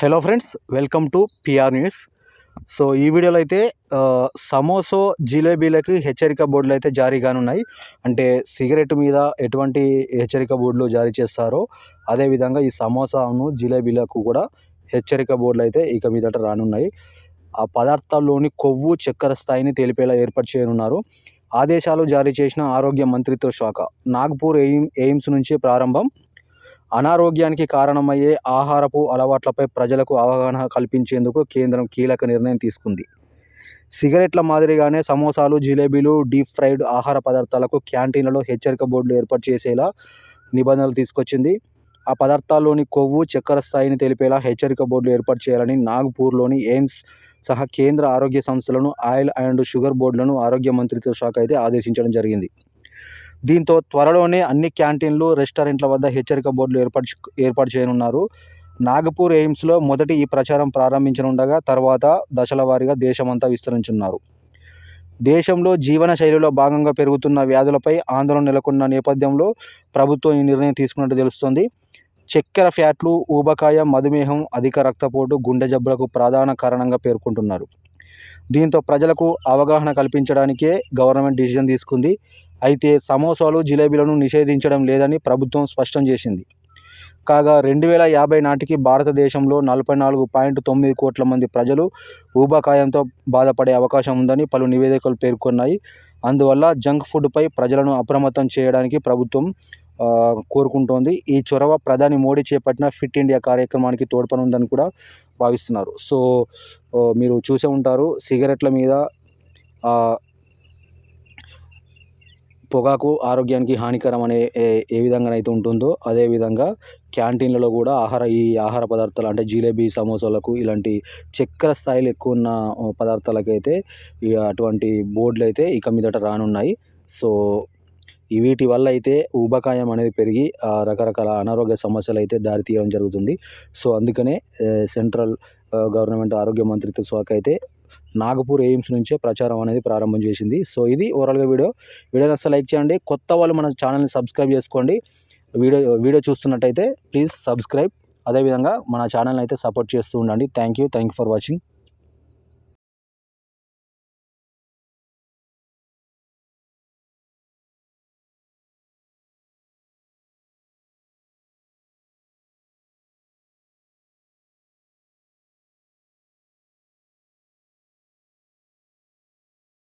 Hello friends welcome to PR news so ఈ వీడియోలో అయితే సమోసో జిలేబీలకి హెచ్చరిక బోర్డులు అయితే జారీ కానున్నాయి. అంటే సిగరెట్ మీద ఎటువంటి హెచ్చరిక బోర్డులు జారీ చేస్తారో అదేవిధంగా ఈ సమోసాను జిలేబీలకు కూడా హెచ్చరిక బోర్డులు అయితే ఇక మీదట రానున్నాయి. ఆ పదార్థాల్లోని కొవ్వు చక్కెర స్థాయిని తెలిపేలా ఏర్పాటు చేయనున్నారు. ఆదేశాలు జారీ చేసిన ఆరోగ్య మంత్రిత్వ శాఖ నాగ్పూర్ ఎయిమ్ ఎయిమ్స్ నుంచి ప్రారంభం అనారోగ్యానికి కారణమయ్యే ఆహారపు అలవాట్లపై ప్రజలకు అవగాహన కల్పించేందుకు కేంద్రం కీలక నిర్ణయం తీసుకుంది. సిగరెట్ల మాదిరిగానే సమోసాలు జిలేబీలు డీప్ ఫ్రైడ్ ఆహార పదార్థాలకు క్యాంటీన్లలో హెచ్చరిక బోర్డులు ఏర్పాటు చేసేలా నిబంధనలు తీసుకొచ్చింది. ఆ పదార్థాల్లోని కొవ్వు చక్కెర స్థాయిని తెలిపేలా హెచ్చరిక బోర్డులు ఏర్పాటు చేయాలని నాగ్పూర్లోని ఎయిమ్స్ సహా కేంద్ర ఆరోగ్య సంస్థలను ఆయిల్ అండ్ షుగర్ బోర్డులను ఆరోగ్య మంత్రిత్వ శాఖ అయితే ఆదేశించడం జరిగింది. దీంతో త్వరలోనే అన్ని క్యాంటీన్లు రెస్టారెంట్ల వద్ద హెచ్చరిక బోర్డులు ఏర్పరచు ఏర్పాటు చేయనున్నారు. నాగపూర్ ఎయిమ్స్లో మొదటి ఈ ప్రచారం ప్రారంభించనుండగా తర్వాత దశల వారీగా దేశమంతా విస్తరించున్నారు. దేశంలో జీవన శైలిలో భాగంగా పెరుగుతున్న వ్యాధులపై ఆందోళన నెలకొన్న నేపథ్యంలో ప్రభుత్వం ఈ నిర్ణయం తీసుకున్నట్టు తెలుస్తోంది. చక్కెర ఫ్యాట్లు ఊబకాయ మధుమేహం అధిక రక్తపోటు గుండె జబ్బులకు ప్రధాన కారణంగా పేర్కొంటున్నారు. దీంతో ప్రజలకు అవగాహన కల్పించడానికే గవర్నమెంట్ డిసిజన్ తీసుకుంది. అయితే సమోసాలు జిలేబీలను నిషేధించడం లేదని ప్రభుత్వం స్పష్టం చేసింది. కాగా రెండు వేల యాభై నాటికి భారతదేశంలో నలభై నాలుగు పాయింట్ తొమ్మిది కోట్ల మంది ప్రజలు ఊబకాయంతో బాధపడే అవకాశం ఉందని పలు నివేదికలు పేర్కొన్నాయి. అందువల్ల జంక్ ఫుడ్పై ప్రజలను అప్రమత్తం చేయడానికి ప్రభుత్వం కోరుకుంటోంది. ఈ చొరవ ప్రధాని మోడీ చేపట్టిన ఫిట్ ఇండియా కార్యక్రమానికి తోడ్పనుందని కూడా భావిస్తున్నారు. సో మీరు చూసే ఉంటారు సిగరెట్ల మీద పొగాకు ఆరోగ్యానికి హానికరం అనే ఏ ఏ విధంగానైతే ఉంటుందో అదేవిధంగా క్యాంటీన్లలో కూడా ఆహార ఈ ఆహార పదార్థాలు అంటే జిలేబీ సమోసాలకు ఇలాంటి చక్కెర స్థాయిలు ఎక్కువ ఉన్న పదార్థాలకైతే ఇక అటువంటి బోర్డులు అయితే ఇక మీదట రానున్నాయి. సో ఈ వీటి వల్ల అయితే ఊబకాయం అనేది పెరిగి ఆ, రకరకాల అనారోగ్య సమస్యలు అయితే దారితీయడం జరుగుతుంది. సో అందుకనే సెంట్రల్ గవర్నమెంట్ ఆరోగ్య మంత్రిత్వ శాఖ అయితే నాగపూర్ ఎయిమ్స్ నుంచే ప్రచారం అనేది ప్రారంభం చేసింది. సో ఇది ఓవరాల్గా వీడియో. వీడియో నచ్చితే లైక్ చేయండి. కొత్త వాళ్ళు మన ఛానల్ని సబ్స్క్రైబ్ చేసుకోండి. వీడియో వీడియో చూస్తున్నట్టయితే ప్లీజ్ సబ్స్క్రైబ్. అదేవిధంగా మన ఛానల్ని అయితే సపోర్ట్ చేస్తూ ఉండండి. Thank you. Thank you for watching.